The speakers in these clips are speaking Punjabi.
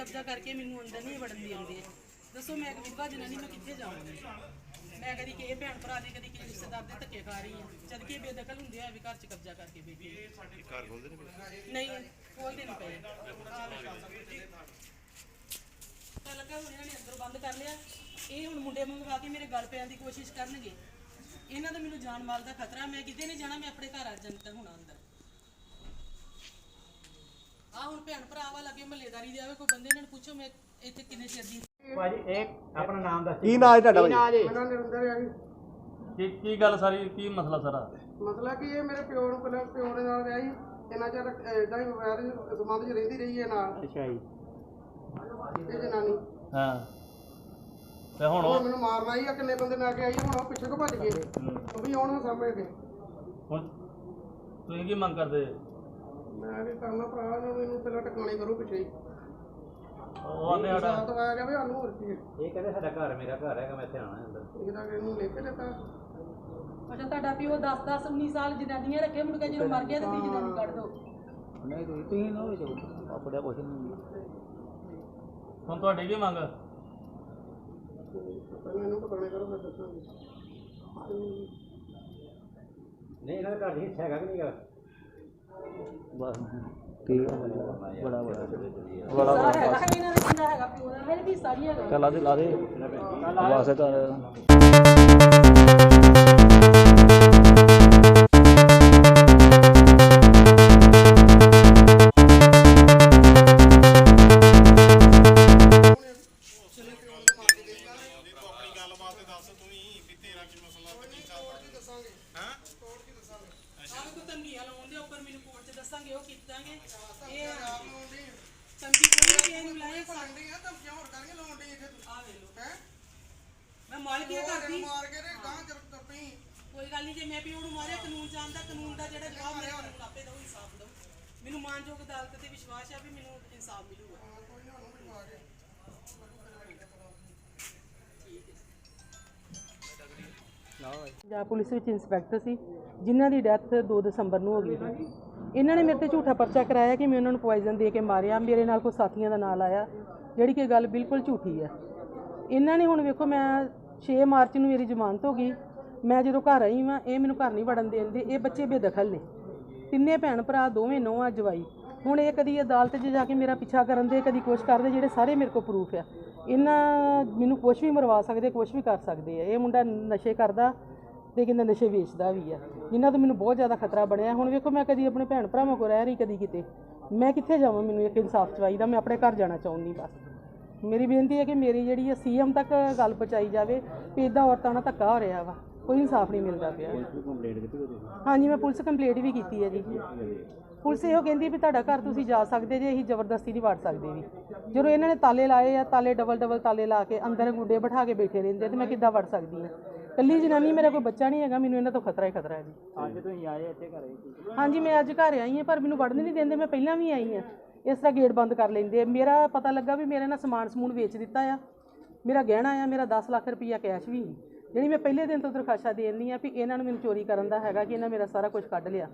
ਕਬਜ਼ਾ ਕਰਕੇ ਮੈਨੂੰ ਅੰਦਰ ਨਹੀਂ ਵੜਨ ਦਿੰਦੇ ਦੱਸੋ ਮੈਂ ਇੱਕ ਵਿਧਵਾ ਜਨਾਨੀ ਮੈਂ ਕਿੱਥੇ ਜਾਵਾਂਗੀ? ਮੈਂ ਕਦੀ ਕਿਸੇ ਭੈਣ ਭਰਾ ਦੇ ਕਦੀ ਕਿਸੇ ਰਿਸ਼ਤੇਦਾਰ ਦੇ ਧੱਕੇ ਖਾ ਰਹੀ ਹਾਂ। ਜਦ ਕਿ ਇਹ ਬੇਦਖਲ ਹੁੰਦੇ ਆ ਵੀ ਘਰ 'ਚ ਕਬਜ਼ਾ ਕਰਕੇ ਬੈਠੇ ਘਰ ਖੋਲਦੇ ਨੇ ਨਹੀਂ ਖੋਲਦੇ ਨਹੀਂ ਪਏ। ਤਾਂ ਲੱਗਾ ਹੁਣ ਇਹਨਾਂ ਨੇ ਅੰਦਰ ਬੰਦ ਕਰ ਲਿਆ। ਇਹ ਹੁਣ ਮੁੰਡੇ ਮੰਗਵਾ ਕੇ ਮੇਰੇ ਗਲ ਪੈਣ ਦੀ ਕੋਸ਼ਿਸ਼ ਕਰਨਗੇ। ਇਹਨਾਂ ਦਾ ਮੈਨੂੰ ਜਾਨ ਮਾਲ ਦਾ ਖਤਰਾ ਮੈਂ ਕਿਤੇ ਨਹੀਂ ਜਾਣਾ ਮੈਂ ਆਪਣੇ ਘਰ ਆ ਜਨਤਰ ਹੋਣਾ ਅੰਦਰ। ਆ ਹੁਣ ਭੈਣ ਭਰਾ ਵਾ ਲੱਗੇ ਮਹੱਲੇਦਾਰੀ ਦੇ ਆਵੇ ਕੋਈ ਬੰਦੇ ਇਹਨਾਂ ਨੂੰ ਪੁੱਛੋ ਮੈਂ ਇੱਥੇ ਕਿੰਨੇ ਚਿਰ ਦੀ ਭਾਜੀ ਇੱਕ ਆਪਣਾ ਨਾਮ ਦੱਸ। ਕੀ ਨਾਂ ਹੈ ਤੁਹਾਡਾ ਭਾਈ ਮੇਰਾ ਨਿਰੰਦਰ ਹੈ ਜੀ। ਕੀ ਕੀ ਗੱਲ ਸਾਰੀ ਕੀ ਮਸਲਾ ਸਾਰਾ? ਮਸਲਾ ਕੀ ਹੈ ਮੇਰੇ ਪਿਓ ਨੂੰ ਪਹਿਲਾਂ ਪਿਓ ਦੇ ਨਾਲ ਵਿਆਹੀ ਇੰਨਾ ਚਿਰ ਇਦਾਂ ਹੀ ਵੈਰ ਸੰਬੰਧ ਚ ਰਹਿੰਦੀ ਰਹੀ ਹੈ ਨਾਲ। ਅੱਛਾ ਜੀ। ਇਹ ਜਨਾਨੀ। ਹਾਂ। ਤੇ ਹੁਣ ਉਹ ਮੈਨੂੰ ਮਾਰਨ ਆਈ ਆ ਕਿੰਨੇ ਬੰਦੇ ਲੈ ਕੇ ਆਈ ਹੁਣ ਉਹ ਪਿੱਛੇ ਕੋ ਭੱਜ ਗਏ। ਉਹ ਵੀ ਆਉਣ ਸਾਹਮਣੇ ਤੇ ਹੁਣ ਤੁਸੀਂ ਕੀ ਮੰਗ ਕਰਦੇ? ਮੈਂ ਵੀ ਕਰਨਾ ਭਰਾ ਨੂੰ ਮੈਨੂੰ ਪਹਿਲਾਂ ਟਿਕਾਣੇ ਕਰੋ ਪਿੱਛੇ ਹੀ। ਉਹ ਆਨੇ ਸਾਡਾ ਸਾਥ ਆਇਆ ਜਾਵੇ ਸਾਨੂੰ ਹੋਰ ਕੀ ਹੈ। ਇਹ ਕਹਿੰਦੇ ਸਾਡਾ ਘਰ ਮੇਰਾ ਘਰ ਹੈਗਾ ਮੈਂ ਇੱਥੇ ਆਣਾ ਅੰਦਰ। ਇਹਦਾ ਕਿ ਇਹਨੂੰ ਲੈ ਕੇ ਦਿੱਤਾ। ਅੱਛਾ ਤੁਹਾਡਾ ਪਿਓ 10 10 19 ਸਾਲ ਜਨਾਨੀਆਂ ਰੱਖੇ ਮੁੜ ਕੇ ਜਦੋਂ ਮਰ ਗਿਆ ਤੇ ਤੀ ਜਨਾਨੀ ਕੱਢ ਦੋ। ਨਹੀਂ ਤੁਸੀਂ ਤੁਸੀਂ ਨਾ ਹੋਜੋ ਆਪਣਾ ਕੁਛ ਨਹੀਂ ਹੁਣ ਤੁਹਾਡੀ ਕੀ ਮੰਗ? ਪਹਿਲਾਂ ਇਹਨੂੰ ਟਿਕਾਣੇ ਕਰੋ ਫਿਰ ਦੱਸਾਂਗੇ। ਨਹੀਂ ਇਹਨਾਂ ਦਾ ਘਰ ਹਿੱਸਾ ਹੈਗਾ ਕਿ ਨਹੀਂ ਹੈਗਾ? ਬਸ ਠੀਕ ਹੈ ਬੜਾ ਬੜਾ। ਸਾਰਾ ਹੈਗਾ ਇਹਨਾਂ ਦਾ ਕਿੰਨਾ ਹੈਗਾ ਪਿਓ ਦਾ ਮੇਰੇ ਵੀ ਸਾਰੀਆਂ ਹੈਗਾ ਚੱਲ ਲਾ ਦੇ ਲਾ ਦੇ ਬਸ ਕਰ ਦੱਸਾਂਗੇ ਉਹ ਕੀਤਾਂਗੇ ਇਹ ਤੰਗੀ ਕੋਈ ਨਹੀਂ ਲਾਏ ਲਾਉਂਦੀ ਆ ਤਾਂ ਕਿਉਂ ਹੋਰ ਕਰਕੇ ਲਾਉਂਦੀ ਇੱਥੇ ਤੂੰ ਆ ਵੇ ਲੋ ਹੈ? ਮੈਂ ਮਾਲਕੀਆ ਕਰਦੀ। ਮਾਰ ਕੇ ਤੇ ਗਾਂ ਚਰ ਟੱਪੀ ਕੋਈ ਗੱਲ ਨਹੀਂ ਜੇ ਮੈਂ ਪਿਓ ਨੂੰ ਮਾਰਿਆ ਕਾਨੂੰਨ ਜਾਣਦਾ ਕਾਨੂੰਨ ਦਾ ਜਿਹੜਾ ਜਵਾਬ ਮੇਰੇ ਕਾਨੂੰਨ ਆਪੇ ਦਊ ਇਨਸਾਫ ਦਊ। ਮੈਨੂੰ ਮਾਨਯੋਗ ਅਦਾਲਤ ਤੇ ਵਿਸ਼ਵਾਸ ਹੈ ਵੀ ਮੈਨੂੰ ਇਨਸਾਫ ਮਿਲੂਗਾ। ਕੋਈ ਨਾ ਉਹਨੂੰ ਵੀ ਮਾਰ ਕੇ। ਪੰਜਾਬ ਪੁਲਿਸ ਵਿੱਚ ਇੰਸਪੈਕਟਰ ਸੀ ਜਿਨ੍ਹਾਂ ਦੀ ਡੈਥ 2 ਦਸੰਬਰ ਨੂੰ ਹੋ ਗਈ ਸੀ। ਇਹਨਾਂ ਨੇ ਮੇਰੇ ਤੇ ਝੂਠਾ ਪਰਚਾ ਕਰਾਇਆ ਕਿ ਮੈਂ ਉਹਨਾਂ ਨੂੰ ਪੋਇਜ਼ਨ ਦੇ ਕੇ ਮਾਰਿਆ, ਮੇਰੇ ਨਾਲ ਕੋਈ ਸਾਥੀਆਂ ਦਾ ਨਾਂ ਆਇਆ ਜਿਹੜੀ ਕਿ ਗੱਲ ਬਿਲਕੁਲ ਝੂਠੀ ਹੈ। ਇਹਨਾਂ ਨੇ ਹੁਣ ਵੇਖੋ ਮੈਂ 6 ਮਾਰਚ ਨੂੰ ਮੇਰੀ ਜ਼ਮਾਨਤ ਹੋ ਗਈ, ਮੈਂ ਜਦੋਂ ਘਰ ਆਈ ਵਾਂ, ਇਹ ਮੈਨੂੰ ਘਰ ਨਹੀਂ ਵੜਨ ਦੇਣਦੇ ਇਹ ਬੱਚੇ ਬੇਦਖਲ ਨੇ। ਤਿੰਨੇ ਭੈਣ ਭਰਾ, ਦੋਵੇਂ ਨੌਂ ਜਵਾਈ। ਹੁਣ ਇਹ ਕਦੀ ਅਦਾਲਤ 'ਚ ਜਾ ਕੇ ਮੇਰਾ ਪਿੱਛਾ ਕਰਨ ਦੇ, ਕਦੀ ਕੁਛ ਕਰਦੇ, ਜਿਹੜੇ ਸਾਰੇ ਮੇਰੇ ਕੋਲ ਪ੍ਰੂਫ ਆ। ਇਹਨਾਂ ਮੈਨੂੰ ਕੁਛ ਵੀ ਮਰਵਾ ਸਕਦੇ, ਕੁਛ ਵੀ ਕਰ ਸਕਦੇ ਆ। ਇਹ ਮੁੰਡਾ ਨਸ਼ੇ ਕਰਦਾ ਤੇ ਕਿੰਨਾ ਨਸ਼ੇ ਵੇਚਦਾ ਵੀ ਆ। ਜਿਨ੍ਹਾਂ ਤੋਂ ਮੈਨੂੰ ਬਹੁਤ ਜ਼ਿਆਦਾ ਖਤਰਾ ਬਣਿਆ। ਹੁਣ ਵੇਖੋ, ਮੈਂ ਕਦੀ ਆਪਣੇ ਭੈਣ ਭਰਾਵਾਂ ਕੋਲ ਰਹਿ ਰਹੀ, ਕਦੀ ਕਿਤੇ। ਮੈਂ ਕਿੱਥੇ ਜਾਵਾਂ ਮੈਨੂੰ ਇੱਕ ਇਨਸਾਫ ਚਾਹੀਦਾ, ਮੈਂ ਆਪਣੇ ਘਰ ਜਾਣਾ ਚਾਹੁੰਦੀ ਬਸ। ਮੇਰੀ ਬੇਨਤੀ ਹੈ ਕਿ ਮੇਰੀ ਜਿਹੜੀ ਹੈ ਸੀਐਮ ਤੱਕ ਗੱਲ ਪਹੁੰਚਾਈ ਜਾਵੇ ਵੀ ਇਦਾਂ ਔਰਤਾਂ ਨਾਲ ਧੱਕਾ ਹੋ ਰਿਹਾ ਵਾ। ਕੋਈ ਇਨਸਾਫ ਨਹੀਂ ਮਿਲਦਾ ਪਿਆ। ਹਾਂਜੀ, ਮੈਂ ਪੁਲਿਸ ਕੰਪਲੇਂਟ ਵੀ ਕੀਤੀ ਹੈ ਜੀ। ਪੁਲਿਸ ਇਹੋ ਕਹਿੰਦੀ ਵੀ ਤੁਹਾਡਾ ਘਰ ਤੁਸੀਂ ਜਾ ਸਕਦੇ ਜੇ, ਅਸੀਂ ਜ਼ਬਰਦਸਤੀ ਨਹੀਂ ਵੜ ਸਕਦੇ ਜੀ। ਜਦੋਂ ਇਹਨਾਂ ਨੇ ਤਾਲੇ ਲਾਏ ਆ, ਤਾਲੇ ਡਬਲ ਡਬਲ ਤਾਲੇ ਲਾ ਕੇ ਅੰਦਰ ਗੁੱਡੇ ਬਿਠਾ ਕੇ ਬੈਠੇ ਰਹਿੰਦੇ ਆ, ਤੇ ਮੈਂ ਕਿੱਦਾਂ ਵੜ ਸਕਦੀ ਹਾਂ? ਕੱਲੀ ਜਨਾਨੀ ਮੇਰਾ ਕੋਈ ਬੱਚਾ ਨਹੀਂ ਹੈਗਾ ਮੈਨੂੰ ਇਹਨਾਂ ਤੋਂ ਖਤਰਾ ਹੀ ਖਤਰਾ ਹੈ ਜੀ। ਅੱਜ ਤੁਸੀਂ ਆਏ ਇੱਥੇ ਘਰੇ ਹਾਂਜੀ ਮੈਂ ਅੱਜ ਘਰ ਆਈ ਹਾਂ ਪਰ ਮੈਨੂੰ ਵੜਨ ਨਹੀਂ ਦਿੰਦੇ ਮੈਂ ਪਹਿਲਾਂ ਵੀ ਆਈ ਹਾਂ। ਇਸ ਤਰ੍ਹਾਂ ਗੇਟ ਬੰਦ ਕਰ ਲੈਂਦੇ ਆ। ਮੇਰਾ ਪਤਾ ਲੱਗਾ ਵੀ ਮੇਰੇ ਨਾਲ ਸਮਾਨ ਸਮੂਨ ਵੇਚ ਦਿੱਤਾ ਆ। ਮੇਰਾ ਗਹਿਣਾ ਆ ਮੇਰਾ 10 ਲੱਖ ਰੁਪਈਆ ਕੈਸ਼ ਵੀ। ਸੀ ਜਿਹੜੀ ਮੈਂ ਪਹਿਲੇ ਦਿਨ ਤੋਂ ਦਰਖਾਸ਼ਾਂ ਦੇਣੀ ਆ ਵੀ ਇਹਨਾਂ ਨੂੰ ਮੈਨੂੰ ਚੋਰੀ ਕਰਨ ਦਾ ਹੈਗਾ ਕਿ ਇਹਨਾਂ ਮੇਰਾ ਸਾਰਾ ਕੁਝ ਕੱਢ ਲਿਆ।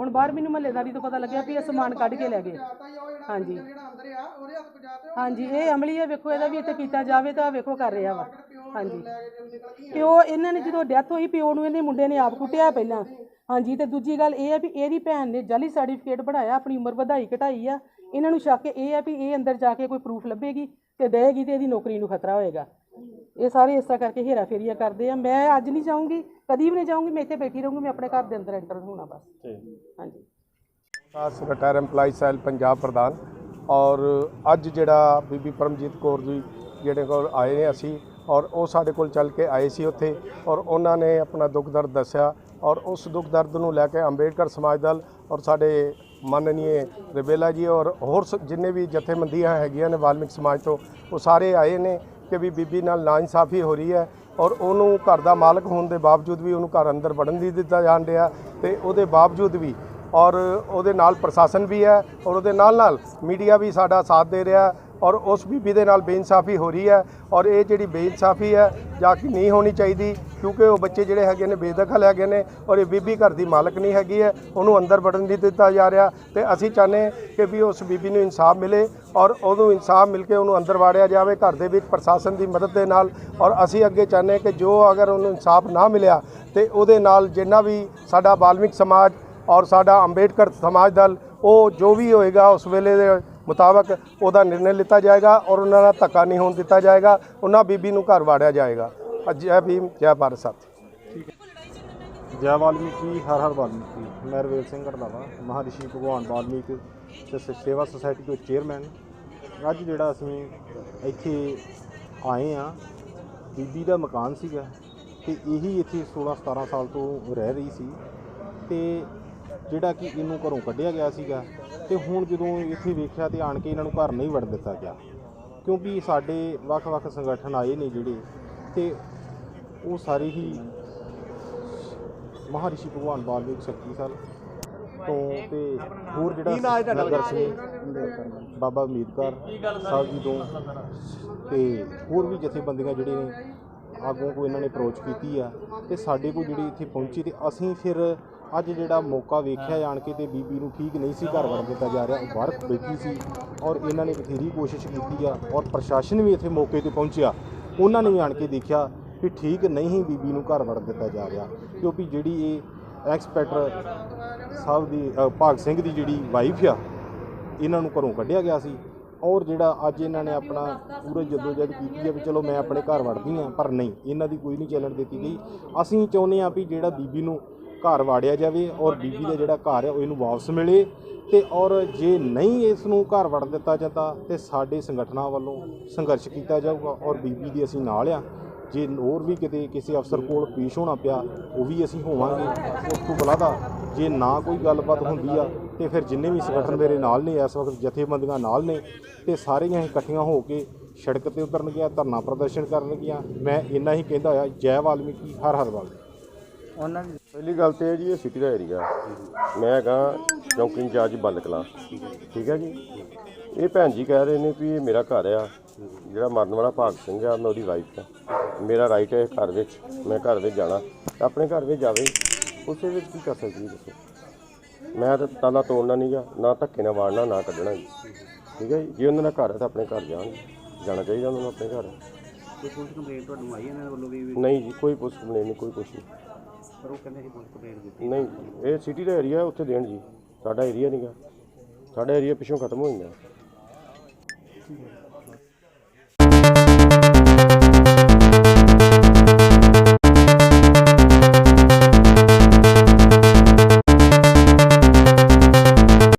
ਹੁਣ ਬਾਹਰ ਮੈਨੂੰ ਮਹੱਲੇਦਾਰੀ ਤੋਂ ਪਤਾ ਲੱਗਿਆ ਵੀ ਇਹ ਸਮਾਨ ਕੱਢ ਕੇ ਲੈ ਗਏ। ਹਾਂਜੀ। ਹਾਂਜੀ, ਇਹ ਅਮਲੀ ਹੈ ਵੇਖੋ ਇਹਦਾ ਵੀ ਇੱਥੇ ਕੀਤਾ ਜਾਵੇ ਤਾਂ ਵੇਖੋ ਕਰ ਰਿਹਾ ਵਾ। ਹਾਂਜੀ। ਪਿਓ ਇਹਨਾਂ ਨੇ ਜਦੋਂ ਡੈਥ ਹੋਈ, ਪਿਓ ਨੂੰ ਇਹਨੇ, ਮੁੰਡੇ ਨੇ ਆਪ ਕੁੱਟਿਆ ਪਹਿਲਾਂ। ਹਾਂਜੀ, ਤੇ ਦੂਜੀ ਗੱਲ ਇਹ ਹੈ ਵੀ ਇਹਦੀ ਭੈਣ ਨੇ ਜਾਲੀ ਸਰਟੀਫਿਕੇਟ ਬਣਾਇਆ, ਆਪਣੀ ਉਮਰ ਵਧਾਈ ਘਟਾਈ ਆ। ਇਹਨਾਂ ਨੂੰ ਸ਼ੱਕ ਇਹ ਹੈ ਵੀ ਇਹ ਅੰਦਰ ਜਾ ਕੇ ਕੋਈ ਪ੍ਰੂਫ ਲੱਭੇਗੀ ਤੇ ਦੇਗੀ ਤੇ ਇਹਦੀ ਨੌਕਰੀ ਨੂੰ ਖਤਰਾ ਹੋਏਗਾ। ਇਹ ਸਾਰੇ ਇਸ ਤਰ੍ਹਾਂ ਕਰਕੇ ਹੇਰਾ ਫੇਰੀਆਂ ਕਰਦੇ ਆ। ਮੈਂ ਅੱਜ ਨਹੀਂ ਚਾਹੂੰਗੀ ਕਦੀ ਵੀ ਨਹੀਂ ਚਾਹੂੰਗੀ ਮੈਂ ਇੱਥੇ ਬੈਠੀ ਰਹੂੰਗੀ ਮੈਂ ਆਪਣੇ ਘਰ ਦੇ ਅੰਦਰ ਐਂਟਰ ਹੋਣਾ ਬਸ। ਹਾਂਜੀ। ਖਾਸ ਰਿਟਾਇਰ EMPLOYEE ਸੈੱਲ ਪੰਜਾਬ ਪ੍ਰਧਾਨ। ਔਰ ਅੱਜ ਜਿਹੜਾ ਬੀਬੀ ਪਰਮਜੀਤ ਕੌਰ ਜੀ ਜਿਹੜੇ ਕੋਲ ਆਏ ਨੇ ਅਸੀਂ ਔਰ ਉਹ ਸਾਡੇ ਕੋਲ ਚੱਲ ਕੇ ਆਏ ਸੀ ਉੱਥੇ ਔਰ ਉਹਨਾਂ ਨੇ ਆਪਣਾ ਦੁੱਖ ਦਰਦ ਦੱਸਿਆ ਔਰ ਉਸ ਦੁੱਖ ਦਰਦ ਨੂੰ ਲੈ ਕੇ ਅੰਬੇਡਕਰ ਸਮਾਜ ਦਲ ਔਰ ਸਾਡੇ ਮਾਨਨੀਏ ਰਬੇਲਾ ਜੀ ਔਰ ਹੋਰ ਸ- ਜਿੰਨੇ ਵੀ ਜਥੇਬੰਦੀਆਂ ਹੈਗੀਆਂ ਨੇ ਵਾਲਮੀਕ ਸਮਾਜ ਤੋਂ ਉਹ ਸਾਰੇ ਆਏ ਨੇ ਕਿ ਵੀ ਬੀਬੀ ਨਾਲ ਨਾ ਇਨਸਾਫ਼ੀ ਹੋ ਰਹੀ ਹੈ ਔਰ ਉਹਨੂੰ ਘਰ ਦਾ ਮਾਲਕ ਹੋਣ ਦੇ ਬਾਵਜੂਦ ਵੀ ਉਹਨੂੰ ਘਰ ਅੰਦਰ ਵੜਨ ਨਹੀਂ ਦਿੱਤਾ ਜਾਣ ਰਿਹਾ ਤੇ ਉਹਦੇ ਬਾਵਜੂਦ ਵੀ ਔਰ ਉਹਦੇ ਨਾਲ ਪ੍ਰਸ਼ਾਸਨ ਵੀ ਹੈ ਔਰ ਉਹਦੇ ਨਾਲ ਨਾਲ ਮੀਡੀਆ ਵੀ ਸਾਡਾ ਸਾਥ ਦੇ ਰਿਹਾ ਔਰ ਉਸ ਬੀਬੀ ਦੇ ਨਾਲ ਬੇਇਨਸਾਫੀ ਹੋ ਰਹੀ ਹੈ ਔਰ ਇਹ ਜਿਹੜੀ ਬੇਇਨਸਾਫੀ ਹੈ ਜਾ ਕੇ ਨਹੀਂ ਹੋਣੀ ਚਾਹੀਦੀ ਕਿਉਂਕਿ ਉਹ ਬੱਚੇ ਜਿਹੜੇ ਹੈਗੇ ਨੇ ਬੇਦਖਲ ਹੈਗੇ ਨੇ ਔਰ ਇਹ ਬੀਬੀ ਘਰ ਦੀ ਮਾਲਕ ਨਹੀਂ ਹੈਗੀ ਹੈ, ਉਹਨੂੰ ਅੰਦਰ ਵੜਨ ਨਹੀਂ ਦਿੱਤਾ ਜਾ ਰਿਹਾ ਤੇ ਅਸੀਂ ਚਾਹੁੰਦੇ ਕਿ ਵੀ ਉਸ ਬੀਬੀ ਨੂੰ ਇਨਸਾਫ ਮਿਲੇ ਔਰ ਉਹਨੂੰ ਇਨਸਾਫ ਮਿਲ ਕੇ ਉਹਨੂੰ ਅੰਦਰ ਵਾੜਿਆ ਜਾਵੇ, ਘਰ ਦੇ ਵਿੱਚ ਪ੍ਰਸ਼ਾਸਨ ਦੀ ਮਦਦ ਦੇ ਨਾਲ ਔਰ ਅਸੀਂ ਅੱਗੇ ਚਾਹੁੰਦੇ ਕਿ ਜੋ ਅਗਰ ਉਹਨੂੰ ਇਨਸਾਫ ਨਾ ਮਿਲਿਆ ਤੇ ਉਹਦੇ ਨਾਲ ਜਿੰਨਾ ਵੀ ਸਾਡਾ ਬਾਲਮਿਕ ਸਮਾਜ ਔਰ ਸਾਡਾ ਅੰਬੇਡਕਰ ਸਮਾਜ ਦਲ, ਉਹ ਜੋ ਵੀ ਹੋਏਗਾ ਉਸ ਵੇਲੇ ਦੇ ਮੁਤਾਬਕ ਉਹਦਾ ਨਿਰਣੇ ਲਿੱਤਾ ਜਾਏਗਾ ਔਰ ਉਹਨਾਂ ਦਾ ਧੱਕਾ ਨਹੀਂ ਹੋਣ ਦਿੱਤਾ ਜਾਏਗਾ, ਉਹਨਾਂ ਬੀਬੀ ਨੂੰ ਘਰ ਵਾੜਿਆ ਜਾਏਗਾ। ਜੈ ਭੀਮ, ਜੈ ਭਾਰਤ ਸਾਥੀ। ਜੈ ਵਾਲਮੀਕੀ, ਹਰ ਹਰ ਵਾਲਮੀਕੀ। ਮੈਂ ਰਵੇਲ ਸਿੰਘ ਘੜਲਾਵਾ, ਮਹਾਰਿਸ਼ੀ ਭਗਵਾਨ ਵਾਲਮੀਕ ਤੇ ਸੇਵਾ ਸੁਸਾਇਟੀ ਤੋਂ ਚੇਅਰਮੈਨ। ਅੱਜ ਜਿਹੜਾ ਅਸੀਂ ਇੱਥੇ ਆਏ ਆ ਬੀਬੀ ਦਾ ਮਕਾਨ ਸੀਗਾ ਤੇ ਇਹੀ ਇੱਥੇ 16 17 ਸਾਲ ਤੋਂ ਰਹਿ ਰਹੀ ਸੀ। ਤੇ ਜਿਹੜਾ ਕਿ ਇਹਨੂੰ ਘਰੋਂ ਕੱਢਿਆ ਗਿਆ ਸੀਗਾ ਤੇ ਹੁਣ ਜਦੋਂ ਇੱਥੇ ਵੇਖਿਆ ਤੇ ਆਣ ਕੇ ਇਹਨਾਂ ਨੂੰ ਘਰ ਨਹੀਂ ਵੜਨ ਦਿੱਤਾ ਗਿਆ। ਕਿਉਂਕਿ ਸਾਡੇ ਵੱਖ-ਵੱਖ ਸੰਗਠਨ ਆਏ ਨੇ ਜਿਹੜੇ ਤੇ ਉਹ ਸਾਰੇ ਹੀ ਮਹਾਰਿਸ਼ੀ ਭਗਵਾਨ ਵਾਲਮੀਕ ਸ਼ਕਤੀ ਸਰ ਤੋਂ ਤੇ ਹੋਰ ਜਿਹੜਾ ਨਗਰ ਸਿੰਘ ਬਾਬਾ ਉਮੀਦਕਾਰ ਸਾਹਿਬ ਜੀ ਤੋਂ ਤੇ ਹੋਰ ਵੀ ਜਥੇਬੰਦੀਆਂ ਜਿਹੜੇ ਨੇ ਆਗੂ ਕੋ ਇਹਨਾਂ ਨੇ ਅਪਰੋਚ ਕੀਤੀ ਆ ਤੇ ਸਾਡੇ ਕੋਲ ਜਿਹੜੀ ਇੱਥੇ ਪਹੁੰਚੀ ਤੇ ਅਸੀਂ ਫਿਰ ਅੱਜ ਜਿਹੜਾ ਮੌਕਾ ਵੇਖਿਆ ਜਾਣ ਕੇ ਤੇ ਬੀਬੀ ਨੂੰ ਠੀਕ ਨਹੀਂ ਸੀ ਘਰ ਵੜ ਦਿੱਤਾ ਜਾ ਰਿਹਾ, ਉਹ ਬਾਹਰ ਬੈਠੀ ਸੀ ਔਰ ਇਹਨਾਂ ਨੇ ਬਥੇਰੀ ਕੋਸ਼ਿਸ਼ ਕੀਤੀ ਆ ਔਰ ਪ੍ਰਸ਼ਾਸਨ ਵੀ ਇੱਥੇ ਮੌਕੇ ਤੇ ਪਹੁੰਚਿਆ। ਉਹਨਾਂ ਨੇ ਵੀ ਆਣ ਕੇ ਦੇਖਿਆ ਵੀ ਠੀਕ ਨਹੀਂ ਬੀਬੀ ਨੂੰ ਘਰ ਵੜ ਦਿੱਤਾ ਜਾ ਰਿਹਾ, ਕਿਉਂਕਿ ਜਿਹੜੀ ਇਹ ਐਕਸਪੈਕਟਰ ਸਾਹਿਬ ਦੀ ਭਾਗ ਸਿੰਘ ਦੀ ਜਿਹੜੀ ਵਾਈਫ ਆ, ਇਹਨਾਂ ਨੂੰ ਘਰੋਂ ਕੱਢਿਆ ਗਿਆ ਸੀ। ਔਰ ਜਿਹੜਾ ਅੱਜ ਇਹਨਾਂ ਨੇ ਆਪਣਾ ਪੂਰਾ ਜਦੋਜਹਿਦ ਕੀਤੀ ਹੈ ਵੀ ਚਲੋ ਮੈਂ ਆਪਣੇ ਘਰ ਵੜਦੀ ਆ, ਪਰ ਨਹੀਂ, ਇਹਨਾਂ ਦੀ ਕੋਈ ਨਹੀਂ ਚੱਲਣ ਦਿੱਤੀ ਗਈ। ਅਸੀਂ ਚਾਹੁੰਦੇ ਆ ਵੀ ਜਿਹੜਾ ਬੀਬੀ ਨੂੰ ਘਰ ਵਾੜਿਆ ਜਾਵੇ ਔਰ ਬੀਬੀ ਦਾ ਜਿਹੜਾ ਘਰ ਆ ਉਹ ਇਹਨੂੰ ਵਾਪਸ ਮਿਲੇ ਤੇ ਔਰ ਜੇ ਨਹੀਂ ਇਸ ਨੂੰ ਘਰ ਵੜ ਦਿੱਤਾ ਜਾਂਦਾ ਤੇ ਸਾਡੇ ਸੰਗਠਨਾਂ ਵੱਲੋਂ ਸੰਘਰਸ਼ ਕੀਤਾ ਜਾਊਗਾ ਔਰ ਬੀਬੀ ਦੀ ਅਸੀਂ ਨਾਲ ਆ। ਜੇ ਹੋਰ ਵੀ ਕਿਤੇ ਕਿਸੇ ਅਫਸਰ ਕੋਲ ਪੇਸ਼ ਹੋਣਾ ਪਿਆ ਉਹ ਵੀ ਅਸੀਂ ਹੋਵਾਂਗੇ। ਉਸ ਤੋਂ ਬਲਾਦਾ ਜੇ ਨਾ ਕੋਈ ਗੱਲਬਾਤ ਹੁੰਦੀ ਆ ਤੇ ਫਿਰ ਜਿੰਨੇ ਵੀ ਸੰਗਠਨ ਮੇਰੇ ਨਾਲ ਨੇ ਇਸ ਵਕਤ ਜਥੇਬੰਦੀਆਂ ਨਾਲ ਨੇ ਤੇ ਸਾਰੀਆਂ ਹੀ ਇਕੱਠੀਆਂ ਹੋ ਕੇ ਸੜਕ ਤੇ ਉਤਰਨਗੀਆਂ ਧਰਨਾ ਪ੍ਰਦਰਸ਼ਨ ਕਰਨਗੀਆਂ। ਮੈਂ ਇੰਨਾ ਹੀ ਕਹਿੰਦਾ ਹੋਇਆ ਜੈ ਵਾਲਮੀਕੀ ਹਰ ਹਰ ਵਾਲਮੀਕੀ। ਪਹਿਲੀ ਗੱਲ ਤੇ ਹੈ ਜੀ ਇਹ ਸਿਟੀ ਦਾ ਏਰੀਆ ਮੈਂ ਹੈਗਾ ਚੌਂਕੀ ਇੰਚਾਰਜ ਬੱਲ ਕਲਾਂ। ਠੀਕ ਹੈ ਜੀ? ਇਹ ਭੈਣ ਜੀ ਕਹਿ ਰਹੇ ਨੇ ਵੀ ਇਹ ਮੇਰਾ ਘਰ ਆ। ਜਿਹੜਾ ਮਰਨ ਵਾਲਾ ਭਾਗ ਸਿੰਘ ਆ ਮੈਂ ਉਹਦੀ ਵਾਈਫ ਆ। ਮੇਰਾ ਰਾਈਟ ਹੈ ਘਰ ਵਿੱਚ। ਮੈਂ ਘਰ ਵਿੱਚ ਜਾਣਾ। ਆਪਣੇ ਘਰ ਵਿੱਚ ਜਾਵੇ। ਉਸੇ ਵਿੱਚ ਕੀ ਕਰ ਸਕਦੀ ਹੈ ਦੱਸੋ ਮੈਂ ਤਾਂ ਤਾਲਾ ਤੋੜਨਾ ਨਹੀਂਗਾ ਨਾ ਧੱਕੇ ਨਾਲ ਵਾੜਨਾ ਨਾ ਕੱਢਣਾ ਜੀ। ਠੀਕ ਹੈ ਜੀ? ਜੇ ਉਹਨਾਂ ਦਾ ਘਰ ਹੈ ਤਾਂ ਆਪਣੇ ਘਰ ਜਾਣ। ਜਾਣਾ ਚਾਹੀਦਾ ਉਹਨਾਂ ਨੂੰ ਆਪਣੇ ਘਰ। ਕੋਈ ਪੁਲਿਸ ਕੰਪਲੇਂਟ ਤੁਹਾਨੂੰ ਆਈ ਇਹਨਾਂ ਵੱਲੋਂ ਵੀ? ਨਹੀਂ ਜੀ ਕੋਈ ਪੁਲਿਸ ਕੰਪਲੇਂਟ ਨਹੀਂ ਕੋਈ ਕੁਛ ਨਹੀਂ। ਪਰ ਉਹ ਕਹਿੰਦੇ ਸੀ ਪੁਲਿਸ ਕੰਪਲੇਂਟ ਦਿੱਤੀ। ਨਹੀਂ ਇਹ ਸਿਟੀ ਦਾ ਏਰੀਆ ਉੱਥੇ ਦੇਣ ਜੀ। ਸਾਡਾ ਏਰੀਆ ਨਹੀਂਗਾ ਸਾਡਾ ਏਰੀਆ ਪਿੱਛੋਂ ਖਤਮ ਹੋ ਜਾਂਦਾ।